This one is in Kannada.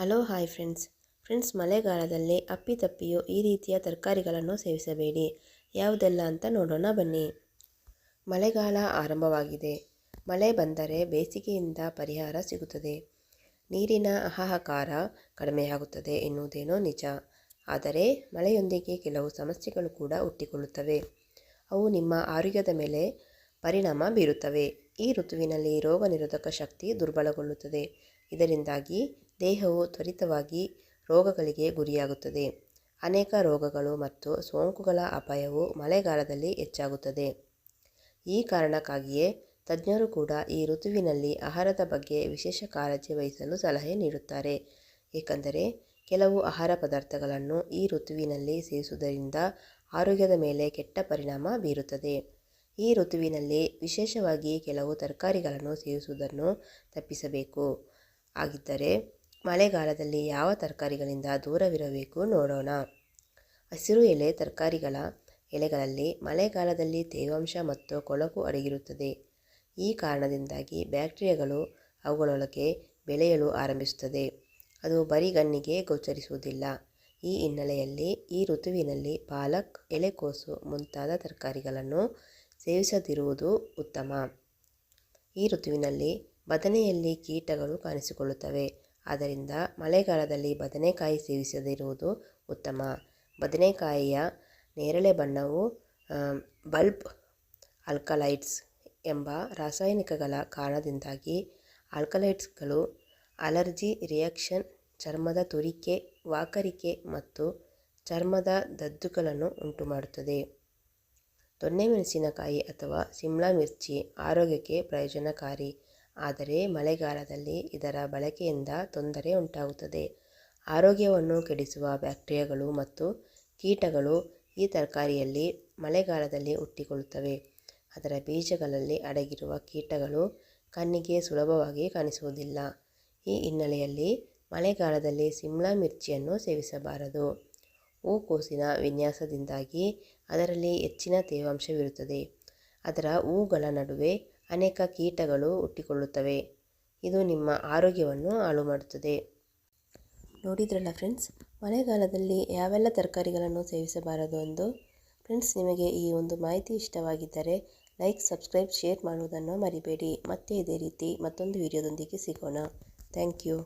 Hello, hi friends. ಫ್ರೆಂಡ್ಸ್, ಮಳೆಗಾಲದಲ್ಲಿ ಅಪ್ಪಿತಪ್ಪಿಯೂ ಈ ರೀತಿಯ ತರಕಾರಿಗಳನ್ನು ಸೇವಿಸಬೇಡಿ. ಯಾವುದೆಲ್ಲ ಅಂತ ನೋಡೋಣ ಬನ್ನಿ. ಮಳೆಗಾಲ ಆರಂಭವಾಗಿದೆ. ಮಳೆ ಬಂದರೆ ಬೇಸಿಗೆಯಿಂದ ಪರಿಹಾರ ಸಿಗುತ್ತದೆ. ನೀರಿನ ಹಾಹಾಕಾರ ಕಡಿಮೆಯಾಗುತ್ತದೆ ಎನ್ನುವುದೇನೋ ನಿಜ. ಆದರೆ ಮಳೆಯೊಂದಿಗೆ ಕೆಲವು ಸಮಸ್ಯೆಗಳು ಕೂಡ ಹುಟ್ಟಿಕೊಳ್ಳುತ್ತವೆ. ಅವು ನಿಮ್ಮ ಆರೋಗ್ಯದ ಮೇಲೆ ಪರಿಣಾಮ ಬೀರುತ್ತವೆ. ಈ ಋತುವಿನಲ್ಲಿ ರೋಗ ನಿರೋಧಕ ಶಕ್ತಿ ದುರ್ಬಲಗೊಳ್ಳುತ್ತದೆ. ಇದರಿಂದಾಗಿ ದೇಹವು ತ್ವರಿತವಾಗಿ ರೋಗಗಳಿಗೆ ಗುರಿಯಾಗುತ್ತದೆ. ಅನೇಕ ರೋಗಗಳು ಮತ್ತು ಸೋಂಕುಗಳ ಅಪಾಯವು ಮಳೆಗಾಲದಲ್ಲಿ ಹೆಚ್ಚಾಗುತ್ತದೆ. ಈ ಕಾರಣಕ್ಕಾಗಿಯೇ ತಜ್ಞರು ಕೂಡ ಈ ಋತುವಿನಲ್ಲಿ ಆಹಾರದ ಬಗ್ಗೆ ವಿಶೇಷ ಕಾಳಜಿ ವಹಿಸಲು ಸಲಹೆ ನೀಡುತ್ತಾರೆ. ಏಕೆಂದರೆ ಕೆಲವು ಆಹಾರ ಪದಾರ್ಥಗಳನ್ನು ಈ ಋತುವಿನಲ್ಲಿ ಸೇವಿಸುವುದರಿಂದ ಆರೋಗ್ಯದ ಮೇಲೆ ಕೆಟ್ಟ ಪರಿಣಾಮ ಬೀರುತ್ತದೆ. ಈ ಋತುವಿನಲ್ಲಿ ವಿಶೇಷವಾಗಿ ಕೆಲವು ತರಕಾರಿಗಳನ್ನು ಸೇವಿಸುವುದನ್ನು ತಪ್ಪಿಸಬೇಕು. ಆಗಿದ್ದರೆ ಮಳೆಗಾಲದಲ್ಲಿ ಯಾವ ತರಕಾರಿಗಳಿಂದ ದೂರವಿರಬೇಕು ನೋಡೋಣ. ಹಸಿರು ಎಲೆ ತರಕಾರಿಗಳ ಎಲೆಗಳಲ್ಲಿ ಮಳೆಗಾಲದಲ್ಲಿ ತೇವಾಂಶ ಮತ್ತು ಕೊಳಕು ಅಡಗಿರುತ್ತದೆ. ಈ ಕಾರಣದಿಂದಾಗಿ ಬ್ಯಾಕ್ಟೀರಿಯಾಗಳು ಅವುಗಳೊಳಗೆ ಬೆಳೆಯಲು ಆರಂಭಿಸುತ್ತದೆ. ಅದು ಬರಿಗಣ್ಣಿಗೆ ಗೋಚರಿಸುವುದಿಲ್ಲ. ಈ ಹಿನ್ನೆಲೆಯಲ್ಲಿ ಈ ಋತುವಿನಲ್ಲಿ ಪಾಲಕ್, ಎಲೆಕೋಸು ಮುಂತಾದ ತರಕಾರಿಗಳನ್ನು ಸೇವಿಸದಿರುವುದು ಉತ್ತಮ. ಈ ಋತುವಿನಲ್ಲಿ ಬದನೆಯಲ್ಲಿ ಕೀಟಗಳು ಕಾಣಿಸಿಕೊಳ್ಳುತ್ತವೆ. ಆದ್ದರಿಂದ ಮಳೆಗಾಲದಲ್ಲಿ ಬದನೆಕಾಯಿ ಸೇವಿಸದಿರುವುದು ಉತ್ತಮ. ಬದನೆಕಾಯಿಯ ನೇರಳೆ ಬಣ್ಣವು ಬಲ್ಬ್ ಆಲ್ಕಲೈಟ್ಸ್ ಎಂಬ ರಾಸಾಯನಿಕಗಳ ಕಾರಣದಿಂದಾಗಿ ಆಲ್ಕಲೈಟ್ಸ್ಗಳು ಅಲರ್ಜಿ, ರಿಯಾಕ್ಷನ್, ಚರ್ಮದ ತುರಿಕೆ, ವಾಕರಿಕೆ ಮತ್ತು ಚರ್ಮದ ದದ್ದುಗಳನ್ನು ಉಂಟುಮಾಡುತ್ತದೆ. ಮೆಣಸಿನಕಾಯಿ ಅಥವಾ ಸಿಮ್ಲಾ ಮಿರ್ಚಿ ಆರೋಗ್ಯಕ್ಕೆ ಪ್ರಯೋಜನಕಾರಿ. ಆದರೆ ಮಳೆಗಾಲದಲ್ಲಿ ಇದರ ಬಳಕೆಯಿಂದ ತೊಂದರೆ ಉಂಟಾಗುತ್ತದೆ. ಆರೋಗ್ಯವನ್ನು ಕೆಡಿಸುವ ಬ್ಯಾಕ್ಟೀರಿಯಾಗಳು ಮತ್ತು ಕೀಟಗಳು ಈ ತರಕಾರಿಯಲ್ಲಿ ಮಳೆಗಾಲದಲ್ಲಿ ಹುಟ್ಟಿಕೊಳ್ಳುತ್ತವೆ. ಅದರ ಬೀಜಗಳಲ್ಲಿ ಅಡಗಿರುವ ಕೀಟಗಳು ಕಣ್ಣಿಗೆ ಸುಲಭವಾಗಿ ಕಾಣಿಸುವುದಿಲ್ಲ. ಈ ಹಿನ್ನೆಲೆಯಲ್ಲಿ ಮಳೆಗಾಲದಲ್ಲಿ ಸಿಮ್ಲಾ ಮಿರ್ಚಿಯನ್ನು ಸೇವಿಸಬಾರದು. ಹೂಕೋಸಿನ ವಿನ್ಯಾಸದಿಂದಾಗಿ ಅದರಲ್ಲಿ ಹೆಚ್ಚಿನ ತೇವಾಂಶವಿರುತ್ತದೆ. ಅದರ ಹೂಗಳ ನಡುವೆ ಅನೇಕ ಕೀಟಗಳು ಹುಟ್ಟಿಕೊಳ್ಳುತ್ತವೆ. ಇದು ನಿಮ್ಮ ಆರೋಗ್ಯವನ್ನು ಹಾಳು ಮಾಡುತ್ತದೆ ನೋಡಿದ್ರಲ್ಲ ಫ್ರೆಂಡ್ಸ್, ಮಳೆಗಾಲದಲ್ಲಿ ಯಾವೆಲ್ಲ ತರಕಾರಿಗಳನ್ನು ಸೇವಿಸಬಾರದು ಎಂದು? ಫ್ರೆಂಡ್ಸ್, ನಿಮಗೆ ಈ ಒಂದು ಮಾಹಿತಿ ಇಷ್ಟವಾಗಿದ್ದರೆ ಲೈಕ್, ಸಬ್ಸ್ಕ್ರೈಬ್, ಶೇರ್ ಮಾಡುವುದನ್ನು ಮರಿಬೇಡಿ. ಮತ್ತೆ ಇದೇ ರೀತಿ ಮತ್ತೊಂದು ವಿಡಿಯೋದೊಂದಿಗೆ ಸಿಗೋಣ. Thank you.